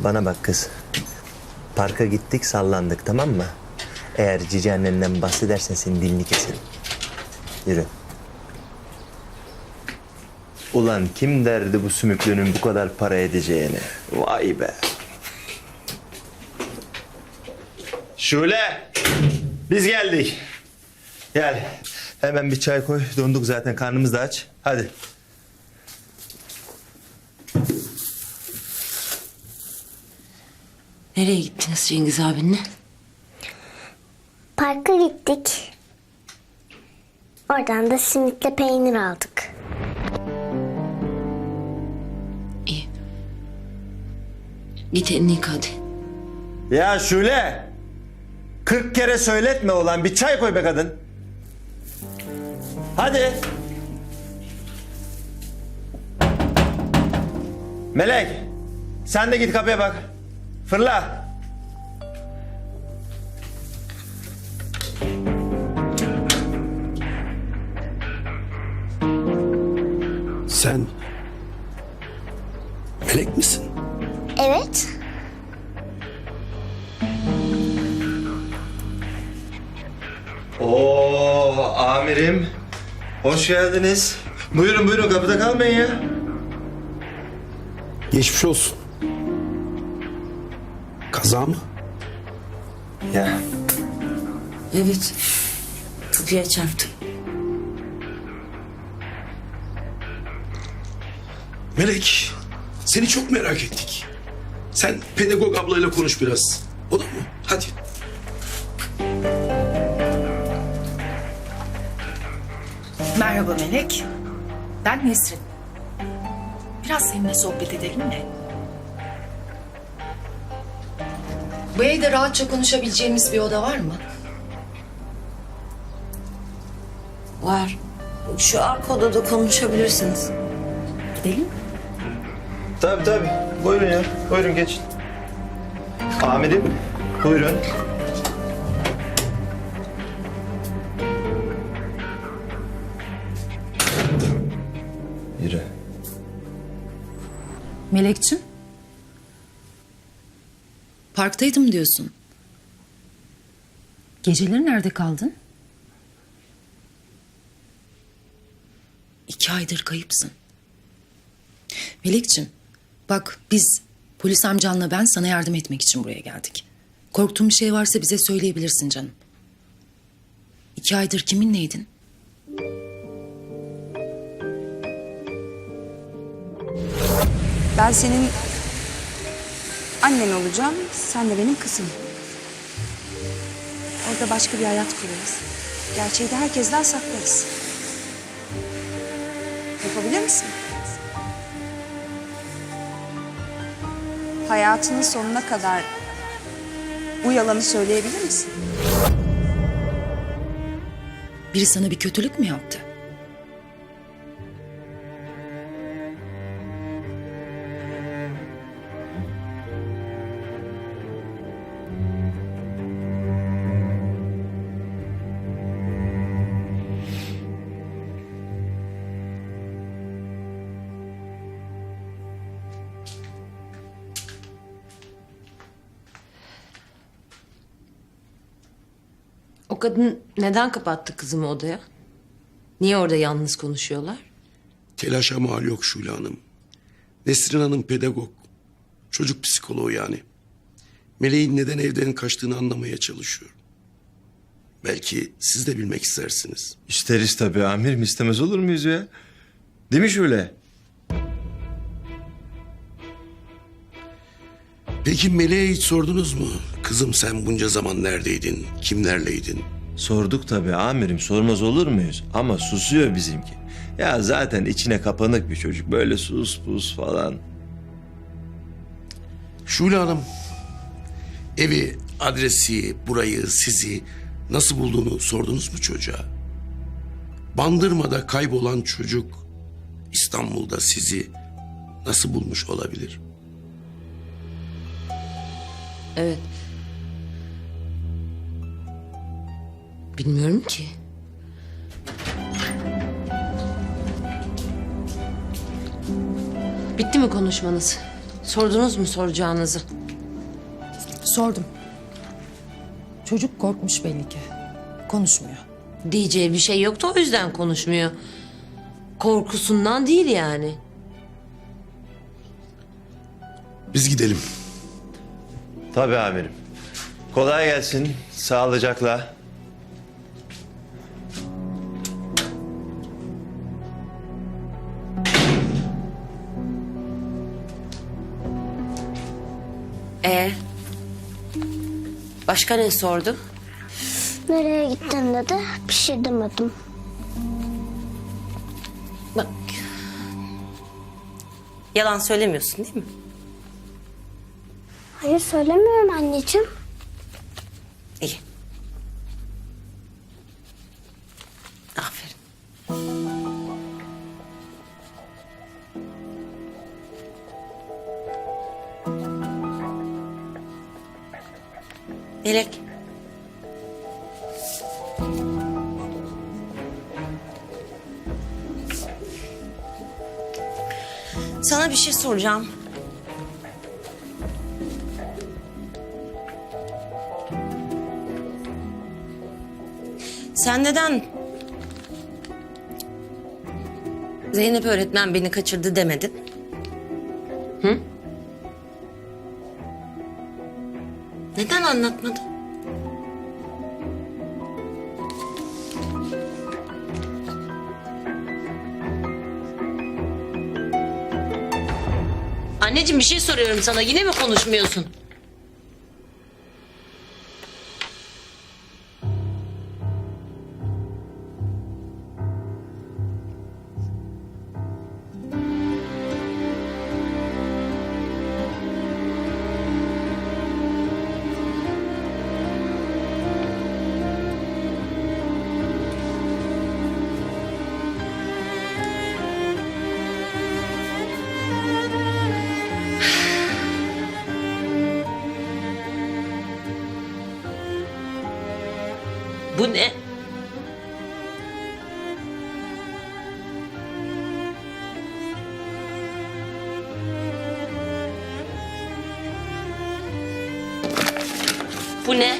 Bana bak kız. Parka gittik sallandık tamam mı? Eğer cici annenden bahsedersen senin dilini keserim. Yürü. Ulan kim derdi bu sümüklünün bu kadar para edeceğini? Vay be. Şule. Biz geldik. Gel. Hemen bir çay koy. Donduk zaten karnımız da aç. Hadi. Nereye gittiniz Cengiz abinle? Parka gittik. Oradan da simitle peynir aldık. İyi. Git elini yıka hadi. Ya Şule. 40 kere söyletme olan bir çay koy be kadın. Hadi. Melek. Sen de git kapıya bak. Fırla. Sen melek misin? Evet. Oo amirim. Hoş geldiniz. Buyurun buyurun kapıda kalmayın ya. Geçmiş olsun. Kaza mı? Ya Evet. Kapıya çarptım. Melek, seni çok merak ettik. Sen pedagog ablayla konuş biraz. Olur mu? Hadi. Merhaba Melek. Ben Nesrin. Biraz seninle sohbet edelim mi? Bu evde rahatça konuşabileceğimiz bir oda var mı? Var. Şu arka odada konuşabilirsiniz. Gidelim mi? tabii tabii. Buyurun ya. Buyurun geçin. Amirim buyurun. Yürü. Melekçim. Parktaydım diyorsun. Geceleri nerede kaldın? İki aydır kayıpsın. Melekçim, bak biz polis amcanla ben sana yardım etmek için buraya geldik. Korktuğun bir şey varsa bize söyleyebilirsin canım. İki aydır kiminleydin? Ben senin annen olacağım, sen de benim kızım. Orada başka bir hayat kurarız. Gerçeği de herkesten saklarız. Yapabilir misin? Hayatının sonuna kadar bu yalanı söyleyebilir misin? Biri sana bir kötülük mü yaptı? O kadın neden kapattı kızımı odaya? Niye orada yalnız konuşuyorlar? Telaşa mal yok Şule Hanım. Nesrin Hanım pedagog. Çocuk psikoloğu yani. Meleğin neden evden kaçtığını anlamaya çalışıyor. Belki siz de bilmek istersiniz. İsteriz tabii amirim istemez olur muyuz ya? Değil mi Şule? Peki Meleğe hiç sordunuz mu? Kızım sen bunca zaman neredeydin? Kimlerleydin? Sorduk tabii amirim sormaz olur muyuz? Ama susuyor bizimki. Ya zaten içine kapanık bir çocuk böyle sus pus falan. Şule Hanım, evi, adresi, burayı, sizi nasıl bulduğunu sordunuz mu çocuğa? Bandırma'da kaybolan çocuk İstanbul'da sizi nasıl bulmuş olabilir? Evet. Bilmiyorum ki. Bitti mi konuşmanız? Sordunuz mu soracağınızı? Sordum. Çocuk korkmuş belli ki. Konuşmuyor. Diyeceği bir şey yoktu o yüzden konuşmuyor. Korkusundan değil yani. Biz gidelim. Tabii amirim. Kolay gelsin. Sağlıcakla. E Başka ne sordu? Nereye gittin dedi. Bir şey demedim. Bak. Yalan söylemiyorsun değil mi? Hayır söylemiyorum anneciğim. İyi. Aferin. Melek. Sana bir şey soracağım. Sen neden Zeynep öğretmen beni kaçırdı demedin. Hı? Neden anlatmadın? Anneciğim bir şey soruyorum sana. Yine mi konuşmuyorsun? Bu ne?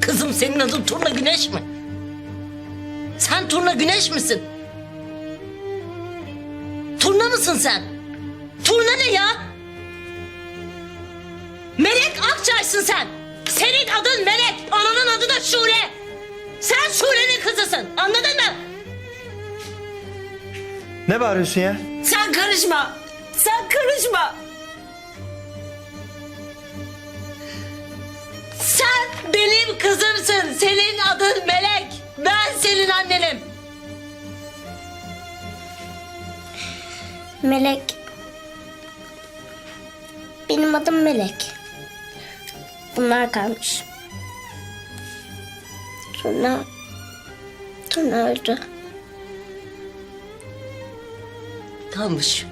Kızım senin adın Turna Güneş mi? Sen Turna Güneş misin? Turna mısın sen? Turna ne ya? Melek Akçay'sın sen. Senin adın Melek. Ananın adı da Şule. Sen Şule'nin kızısın. Anladın mı? Ne bağırıyorsun ya? Sen karışma. Sen karışma. Benim kızımsın. Senin adın Melek. Ben senin annenim. Melek. Benim adım Melek. Bunlar kalmış. Turna... Turna öldü. Kalmış.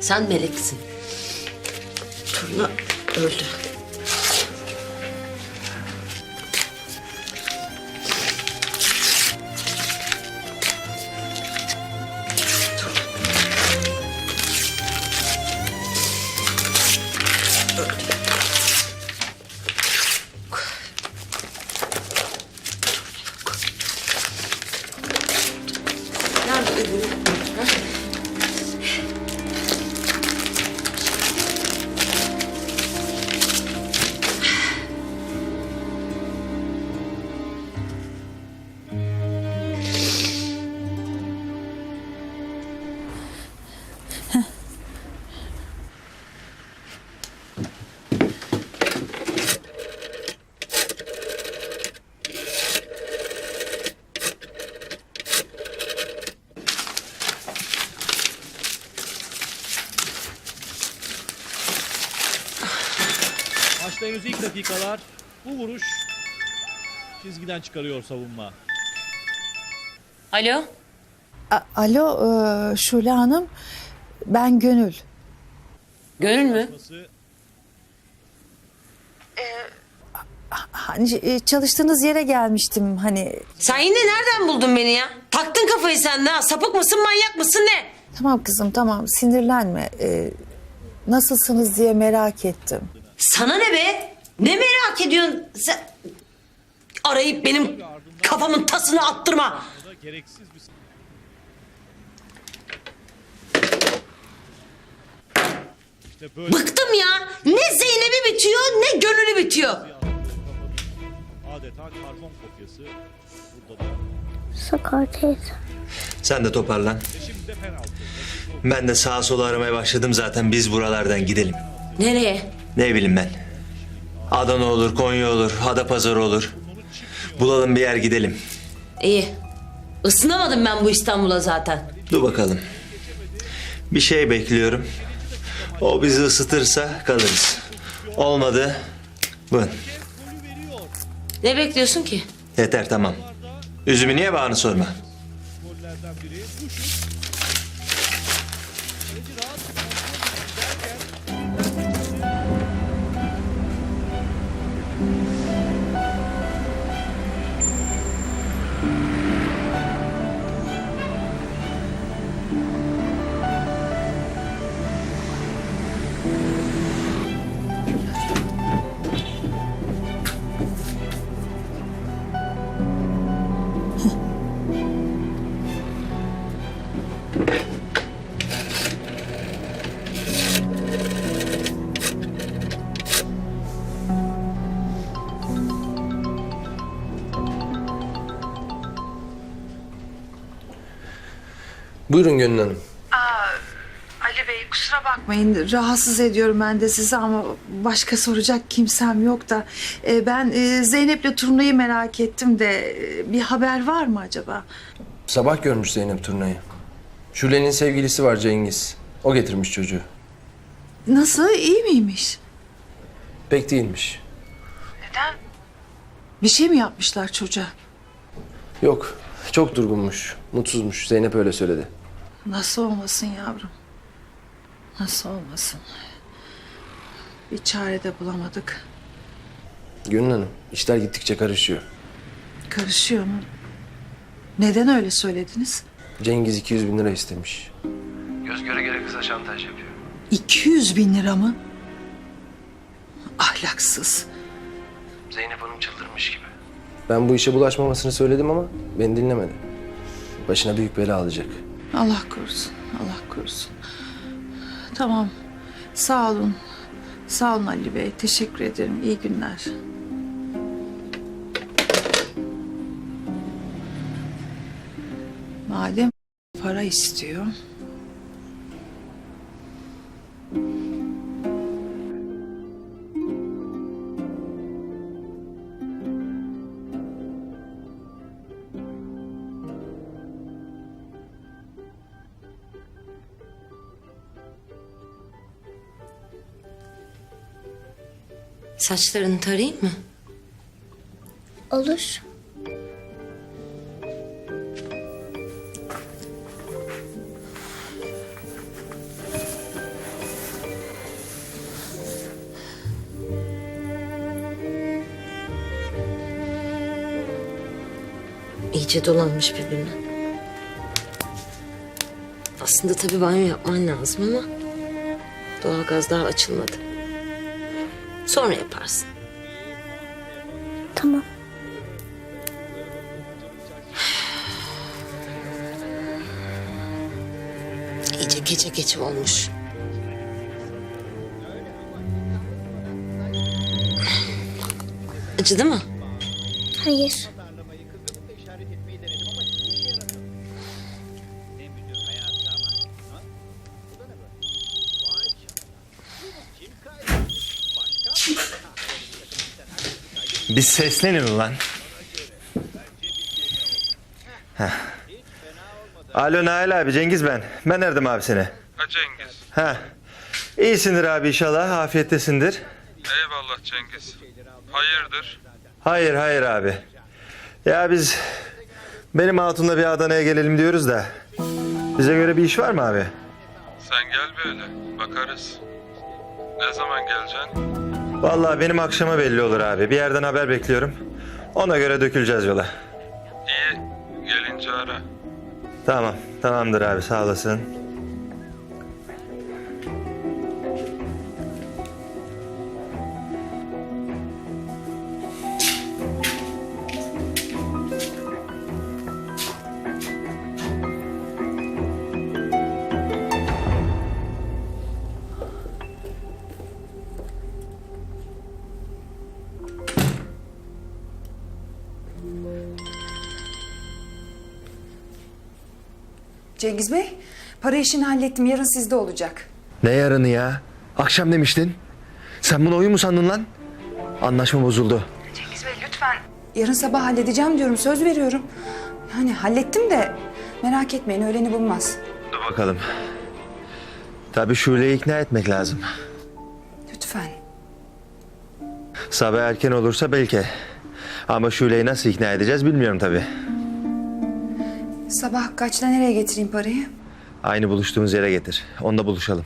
Sen meleksin. Turna öldü. Nerede dakikalar bu vuruş çizgiden çıkarıyor savunma. Alo? A- Alo e, Şule Hanım ben Gönül. Gönül mü? Pası hani e, çalıştığınız yere gelmiştim hani. Sen yine nereden buldun beni ya? Taktın kafayı sen de ha. Sapık mısın manyak mısın ne? Tamam kızım tamam sinirlenme. E, nasılsınız diye merak ettim. Sana ne be? Ne merak ediyorsun sen? Arayıp benim kafamın tasını attırma. Bıktım ya. Ne Zeynep'i bitiyor ne gönlü bitiyor. adeta karbon kopyası. Burada da Sakar teyze. Sen de toparlan. Ben de sağa sola aramaya başladım zaten. Biz buralardan gidelim. Nereye? Ne bileyim ben. Adana olur, Konya olur, Adapazarı olur. Bulalım bir yer gidelim. İyi. Isınamadım ben bu İstanbul'a zaten. Dur bakalım. Bir şey bekliyorum. O bizi ısıtırsa kalırız. Olmadı. Bın. Ne bekliyorsun ki? Yeter tamam. Üzümü niye bağını sorma. Gollerden biri. Bu şut. Buyurun Gönül Hanım. Ali Bey kusura bakmayın rahatsız ediyorum ben de sizi ama başka soracak kimsem yok da. E, ben e, Zeynep'le turnayı merak ettim de e, bir haber var mı acaba? Sabah görmüş Zeynep turnayı. Şule'nin sevgilisi var Cengiz. O getirmiş çocuğu. Nasıl iyi miymiş? Pek değilmiş. Bir şey mi yapmışlar çocuğa? Yok. Çok durgunmuş. Mutsuzmuş. Zeynep öyle söyledi. Nasıl olmasın yavrum? Nasıl olmasın? Bir çare de bulamadık. Gönül Hanım işler gittikçe karışıyor. Karışıyor mu? Neden öyle söylediniz? Cengiz 200 bin lira istemiş. Göz göre göre kıza şantaj yapıyor. 200 bin lira mı? Ahlaksız. Zeynep Hanım çıldırmış gibi. Ben bu işe bulaşmamasını söyledim ama beni dinlemedi. Başına büyük bela alacak. Allah korusun, Allah korusun. Tamam, sağ olun. Sağ olun Ali Bey, teşekkür ederim. İyi günler. Madem para istiyor. Saçlarını tarayayım mı? Olur. İyice dolanmış birbirine. Aslında tabii banyo yapman lazım ama doğalgaz daha açılmadı. Sonra yaparsın. Tamam. İyice gece gece olmuş. Acıdı mı? Hayır. Bir seslenin ulan. Heh. Alo Nail abi Cengiz ben. Ben Erdem abi seni. Ha Cengiz. Ha. İyisindir abi inşallah. Afiyettesindir. Eyvallah Cengiz. Hayırdır? Hayır hayır abi. Ya biz benim hatunla bir Adana'ya gelelim diyoruz da. Bize göre bir iş var mı abi? Sen gel böyle. Bakarız. Ne zaman geleceksin? Vallahi benim akşama belli olur abi. Bir yerden haber bekliyorum. Ona göre döküleceğiz yola. İyi. Gelince ara. Tamam, tamamdır abi sağ olasın. Cengiz Bey, para işini hallettim. Yarın sizde olacak. Ne yarını ya? Akşam demiştin. Sen bunu oyun mu sandın lan? Anlaşma bozuldu. Cengiz Bey lütfen. Yarın sabah halledeceğim diyorum. Söz veriyorum. Yani hallettim de merak etmeyin öğleni bulmaz. Dur bakalım. Tabii Şule'yi ikna etmek lazım. Lütfen. Sabah erken olursa belki. Ama Şule'yi nasıl ikna edeceğiz bilmiyorum tabii. Sabah kaçta nereye getireyim parayı? Aynı buluştuğumuz yere getir. Onda buluşalım.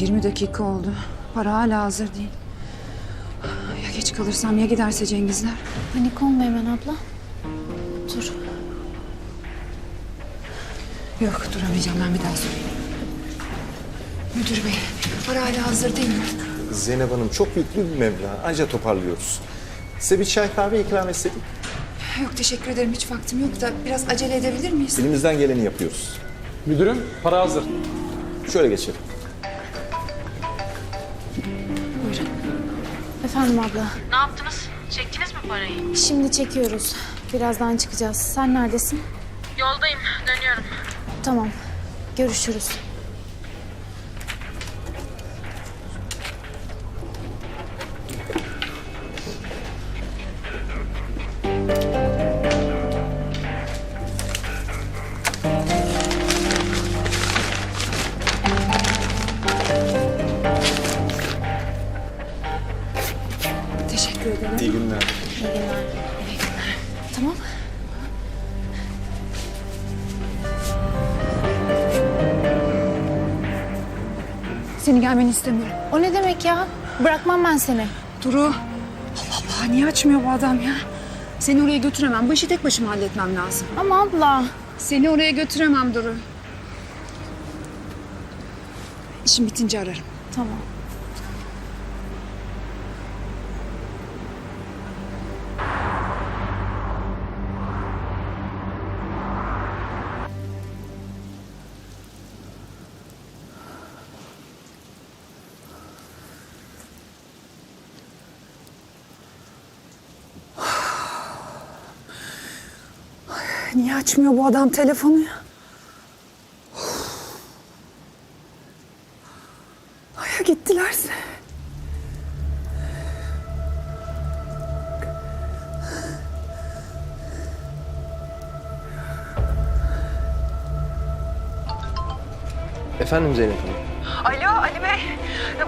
20 dakika oldu. Para hala hazır değil. Ya geç kalırsam ya giderse Cengizler? Panik olma hemen abla. Dur. Yok duramayacağım ben bir daha sorayım. Müdür bey para hala hazır değil mi? Zeynep Hanım çok yüklü bir meblağ. Anca toparlıyoruz. Size bir çay kahve ikram etsedik. Yok teşekkür ederim hiç vaktim yok da biraz acele edebilir miyiz? Elimizden geleni yapıyoruz. Müdürüm para hazır. Şöyle geçelim. Efendim abla. Ne yaptınız? Çektiniz mi parayı? Şimdi çekiyoruz. Birazdan çıkacağız. Sen neredesin? Yoldayım. Dönüyorum. Tamam. Görüşürüz. Gelmeni istemiyorum. O ne demek ya? Bırakmam ben seni. Duru. Allah Allah niye açmıyor bu adam ya? Seni oraya götüremem. Bu işi tek başıma halletmem lazım. Ama abla. Seni oraya götüremem Duru. İşim bitince ararım. Tamam. Niye açmıyor bu adam telefonu ya? Ay ya gittilerse. Efendim Zeynep Hanım.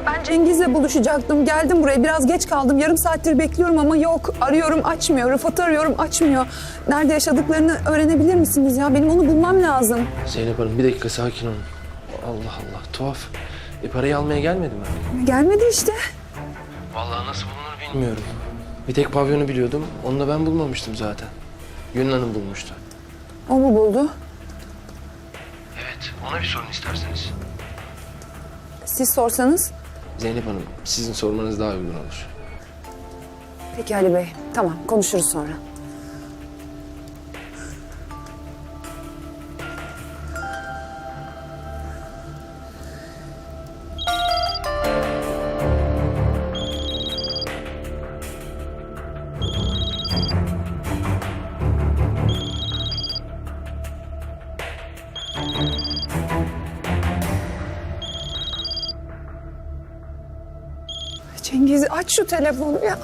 Ben Cengiz'le buluşacaktım. Geldim buraya. Biraz geç kaldım. Yarım saattir bekliyorum ama yok. Arıyorum açmıyor. Rıfat'ı arıyorum açmıyor. Nerede yaşadıklarını öğrenebilir misiniz ya? Benim onu bulmam lazım. Zeynep Hanım bir dakika sakin olun. Allah Allah tuhaf. E parayı almaya gelmedi mi? Gelmedi işte. Vallahi nasıl bulunur bilmiyorum. Bir tek pavyonu biliyordum. Onu da ben bulmamıştım zaten. Gönül Hanım bulmuştu. O mu buldu? Evet, ona bir sorun isterseniz. Siz sorsanız. Zeynep Hanım, sizin sormanız daha uygun olur. Peki Ali Bey. Tamam konuşuruz sonra. Şu telefonu ya.